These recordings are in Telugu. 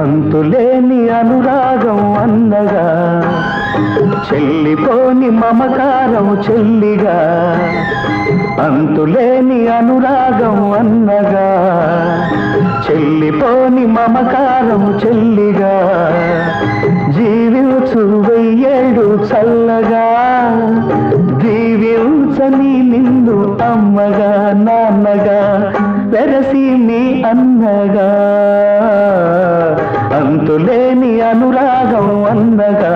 అంతులేని అనురాగం అన్నగా చెల్లిపోని మమకారం చెల్లిగా అంతులేని అనురాగం అన్నగా చెల్లిపోని మమకారం చెల్లిగా జీవించు వెయ్యేడు చల్లగా. అమ్మగా నాన్నగా వెరసి నీ అన్నగా. అంతులేని అనురాగం అన్నగా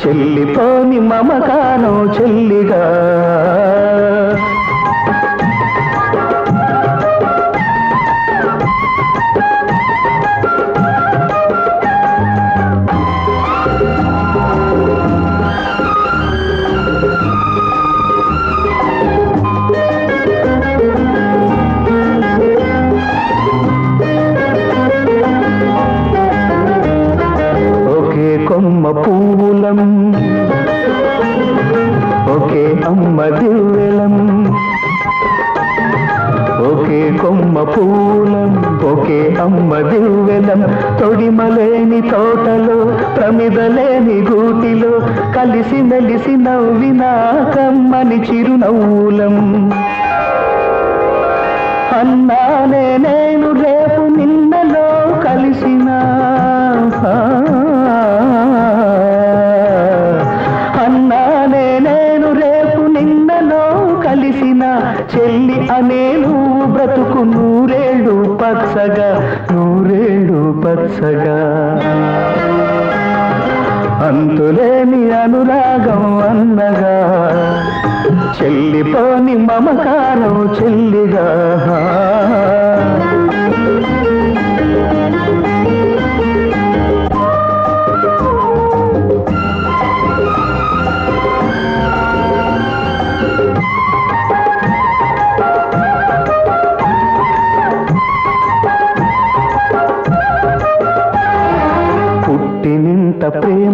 చెల్లిపోని మమకారం చెల్లిగా. కొమ్మ పూలం ఒకే అమ్మ దివ్వెలం తొడిమలేని తోటలో ప్రమిదలేని గూటిలో కలిసి మెలిసి నవ్విన కమ్మని చిరునవ్వులం. అన్నానే నేను రేపు నిన్నలో కలిసిన. అన్నానే నేను రేపు నిన్నలో కలిసిన. చెల్లి అనేను బ్రతుకు నూరేళ్ళు పచ్చగా నూరేళ్ళు పచ్చగా. అంతులేని అనురాగం అన్నగా చెల్లిపోని మమకారం చెల్లిగా.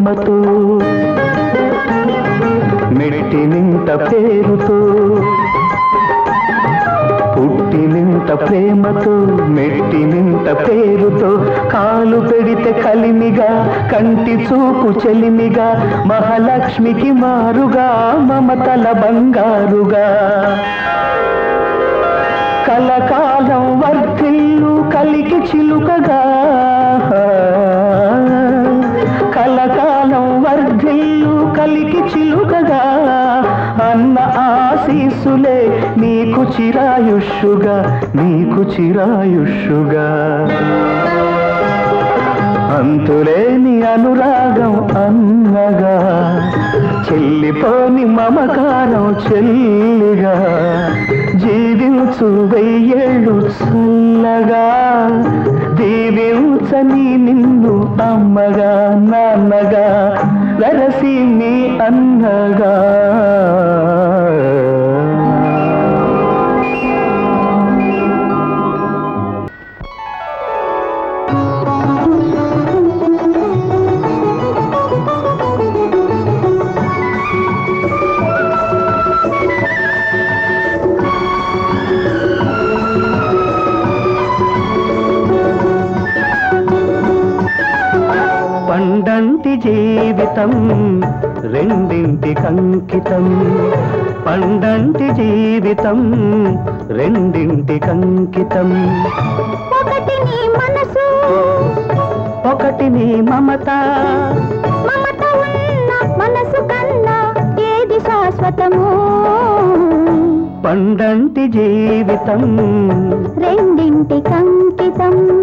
ప్రేమతో మెట్టినింత పేరుతో పుట్టినింత ప్రేమతో మెట్టినింత పేరుతో కాలు పెడితే కలిమిగా కంటి చూపు చెలిమిగా మహాలక్ష్మికి మారుగా మమతల బంగారుగా. కలకాలం వర్ధిల్లు కలికి చిలుకగా మనసులే నీకు చిరాయుష్యుగా నీకు చిరాయుష్యుగా అంతులేని అనురాగం అన్నగా చెల్లిపోని మమకారం చెల్లిగా జీవించు వెయ్యేళ్ళు చల్లగా దీవించని నిన్ను అమ్మగా నాన్నగా వెరసి మీ అన్నగా. జీవితం రెండింటి కంకితం. పండంటి జీవితం రెండింటి కంకితం. ఒకటి నీ మనసు ఒకటి నీ మమత. మమత ఉన్న మనసు కన్నా ఏది శాశ్వతము? పండంటి జీవితం రెండింటి కంకితం.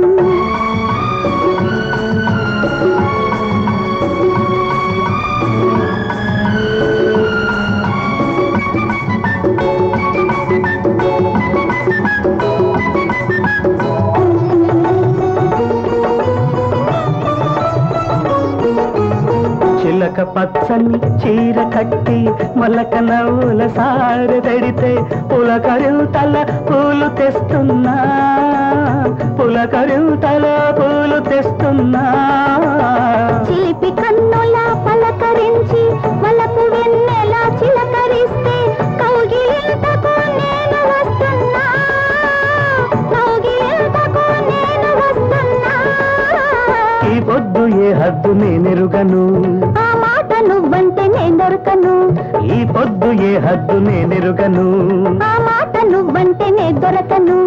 మలక పచ్చని చీర కట్టి మలక నవ్వుల సారి తడితే పులకరుతల పూలు తెస్తున్నా. పులకరుతల పూలు తెస్తున్నా. చిలిపి కన్నులా పలకరించి మలకు వెన్నెలా చిలకరిస్తే ఈ పొద్దు ఏ హద్దు నేనెరుగను నువ్వంటే నేను దొరకను. ఈ పొద్దు ఏ హద్దు నేనెరుగను ఆ మాట నువ్వంటే నే దొరకను.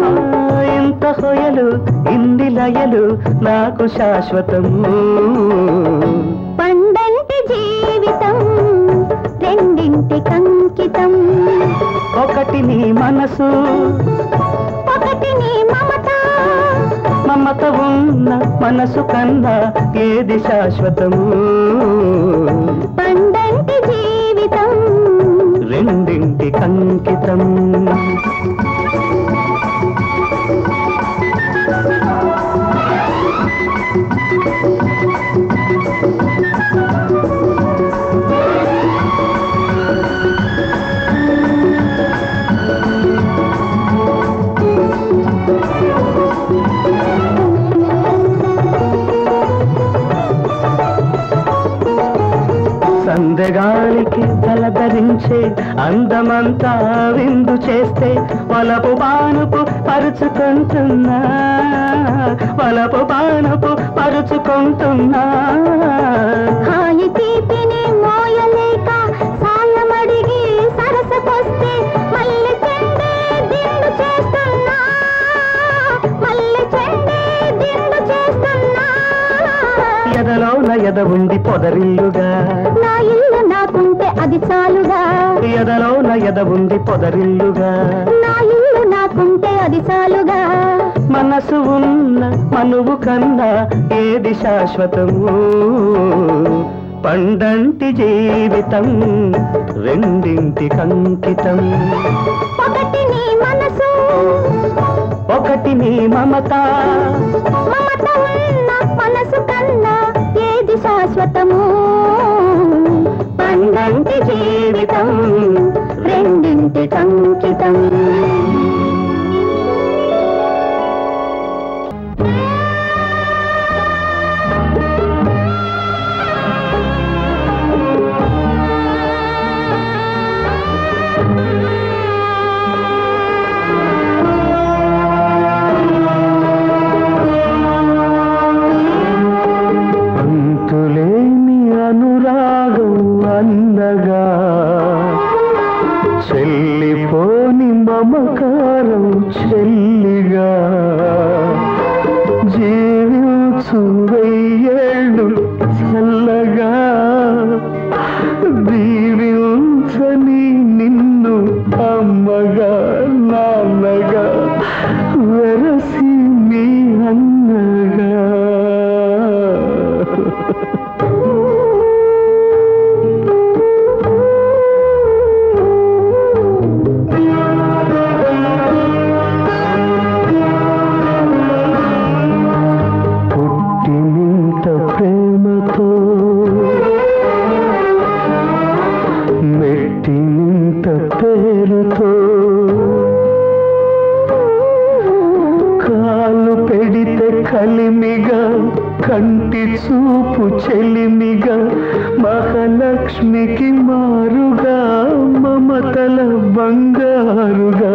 ఇంత హొయలు ఇన్ని లయలు నాకు శాశ్వతము. పండంటి జీవితం రెండింటి కంకితం. ఒకటి నీ మనసు ఒకటి నీ మమత. మమత ఉన్న మనసు కన్నా ఏది శాశ్వతము? రెండింటి అందమంతా విందు చేస్తే వలపు బానుపు పరుచుకుంటున్నా వలపు బానుపు పరుచుకుంటున్నా. హాయి తీపిని మోయలేక సాయమడిగి సరసకొస్తే మల్లె చెండే దిండు చేస్తున్నా మల్లె చెండే దిండు చేస్తున్నా. ఎదలోన ఎద ఉండి పొదరిల్లుగా నా ఇల్లు అది చాలుగా. ఎదలోన ఎద ఉంది పొదరిల్లుగా. నా ఇల్లు నాకుంటే అది చాలుగా. మనసు ఉన్న మనువు కన్నా ఏది శాశ్వతము పండంటి జీవితం రెండింటి కంకితం. ఒకటి నీ మనసు ఒకటి నీ మమత. మమత ఉన్న మనసు కన్నా ఏది శాశ్వతము పండంటి జీవితం రెండింటి కంకితం కలిమిగా కంటి చూపు చెలిమిగా మహాలక్ష్మికి మారుగా మమతల బంగారుగా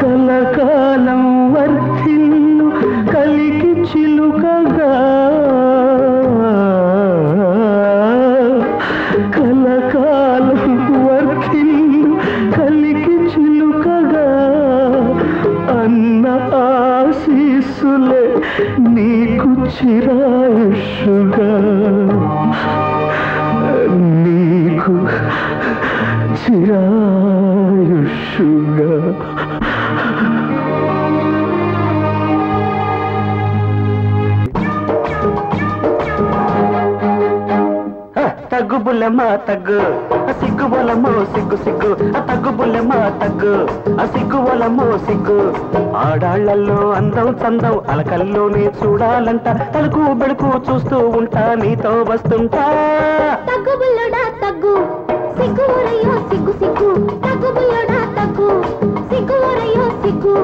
కలకాలం వర్ధిల్లు కలికి చిలుకగా. చిరాయుషుగా నీకు చిరాయుషుగా తగ్గు బుల్లెమ్మ తగ్గు. సిగ్గు బొలమో సిగ్గు సిగ్గు. తగ్గు బుల్లెమ్మ తగ్గు. సిగ్గు బొలమో సిగ్గు. ఆడాళ్ళలో అందం చందం అలకల్లోనే చూడాలంట. తలుకు బెడుకు చూస్తూ ఉంటా నీతో వస్తుంటా. తగ్గు బుల్లడా తగ్గు సిగ్గు సిగ్గు సిగ్గు. తగ్గు బుల్లడా తగ్గు సిగ్గు ఊరయ్యో సిగ్గు.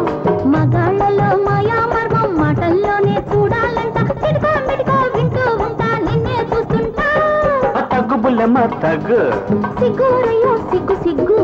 మగాళ్ళలో మాయా మర్మం మాటల్లోనే చూడాలంట. చిడుకో మిడుకో వింటూ ఉంటా నిన్నే చూస్తుంటా. ఆ తగ్గు బుల్లెమ్మ తగ్గు. సిగ్గు సిగ్గు.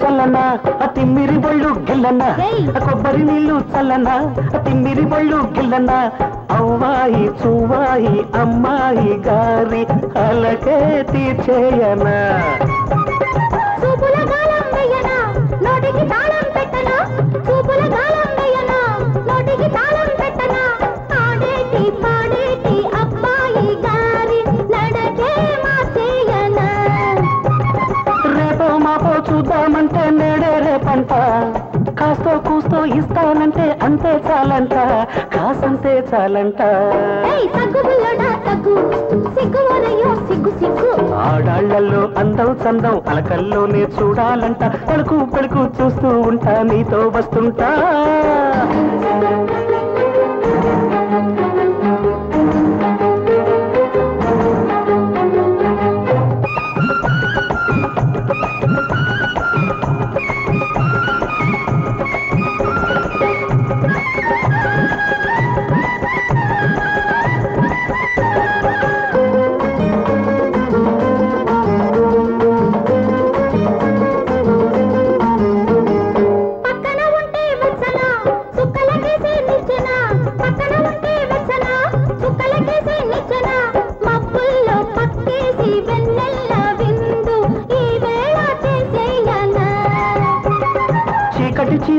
సిగ్గు తిమ్మిరి ఒళ్ళు గిల్లన. కొబ్బరి నీళ్ళు చల్లన తిమ్మిరి ఒళ్ళు గిల్లన. అవ్వాయి చువ్వాయి అమ్మాయి గారి అలకే తీర్చేయనా. అంతే చాలంట కాసంతే చాలంట. ఆడాళ్ళలో అందం చందం అలకల్లోనే చూడాలంట. పలుకు పలుకు చూస్తూ ఉంటా నీతో వస్తుంటా.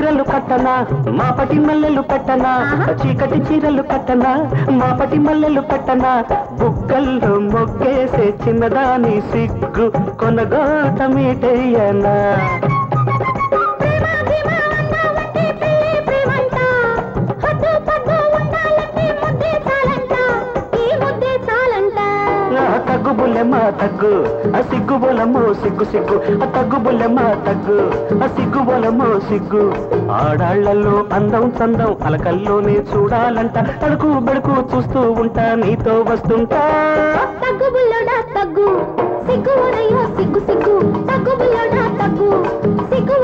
చీరలు కట్టనా? మాపటి మల్లెలు పెట్టనా ఆహా. చీకటి చీరలు కట్టనా? మాపటి మల్లెలు పెట్టనా బుగ్గల్లో మొగ్గేసే చిన్నదాని సిగ్గు కొనగోట తగ్గుబులె మా తగ్గు ఆ సిగ్గు సిగ్గు సిగ్గు ఆ తగ్గు బుల్లెమ్మ తగ్గు ఆ సిగ్గు సిగ్గు. ఆడాళ్ళలో అందం చందం అలకల్లోనే చూడాలంట తడుకు బడుకు చూస్తూ ఉంటా నీతో వస్తుంటా. తగ్గు తగ్గు సిగ్గు సిగ్గు సిగ్గు తగ్గు తగ్గు సిగ్గు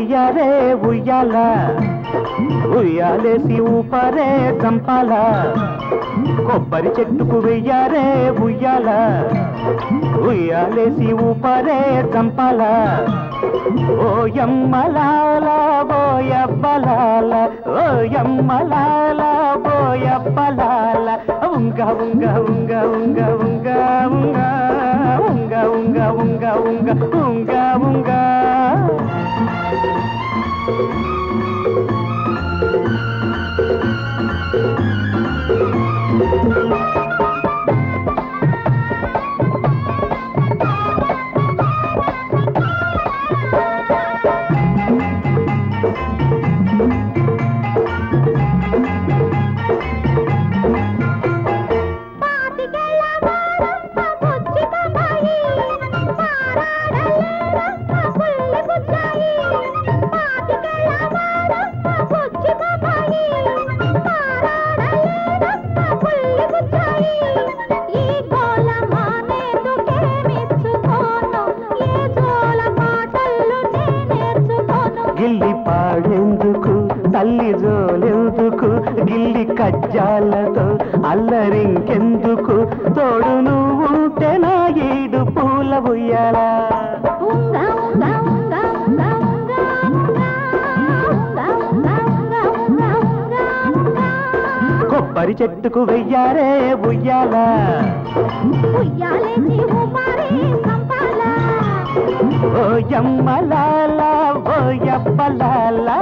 చెట్టుకు ఉయ్యాల. ఉయ్యాలేసి ఊపరే చంపాల. కొబ్బరి చెట్టుకు వెయ్యారే ఉయ్యాల. ఉయ్యాలేసి ఊపరే చంపాల. ఓయమ్మలాల బోయబ్బలాల ఓయమ్మలాల బోయబ్బలాల ఉంగ ఉంగ ఉంగ ఉంగ ఉంగ ఉంగ ఉంగ ఉంగ ఉంగ ఉంగ ఉంగ ఉంగ మరి చెట్టుకు వెయ్యారే ఉయ్యాల. ఓ యమ్మలాలా ఓ ఎప్పలాలా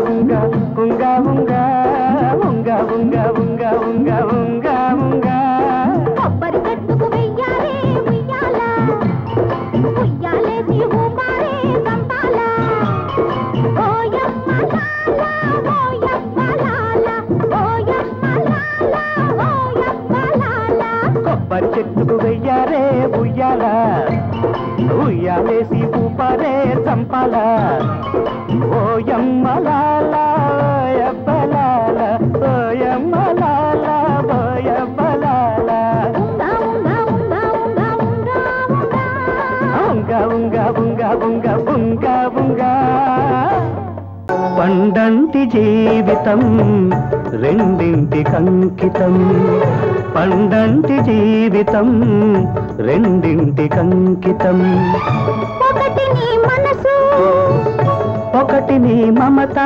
ఉంగ ఉంగ ఉంగ ఉంగ ఉంగ ఉంగ ఉంగ ఉంగ ఉంగ. కొబ్బరి చెట్టుకు వెయ్యాలే ఉయ్యాల. ఉయ్యాలేసి ఊపారే సంపాల ఓయమ్మ లాల ఓయమ్మ లాల. ఓయమ్మ లాల ఓయమ్మ లాల. కొబ్బరి చెట్టుకు వెయ్యారే ఉయ్యాల. ఉయ్యాలేసి ఊపారే చంపాల. పండంటి జీవితం రెండింటి కంకితం. పండంటి జీవితం రెండింటి కంకితం. ఒకటి నీ మమత.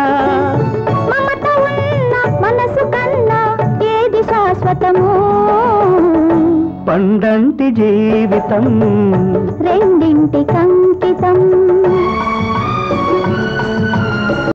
మమత ఉన్న మనసు కన్నా ఏది శాశ్వతము? పండంటి జీవితం. రెండింటి కంకితం.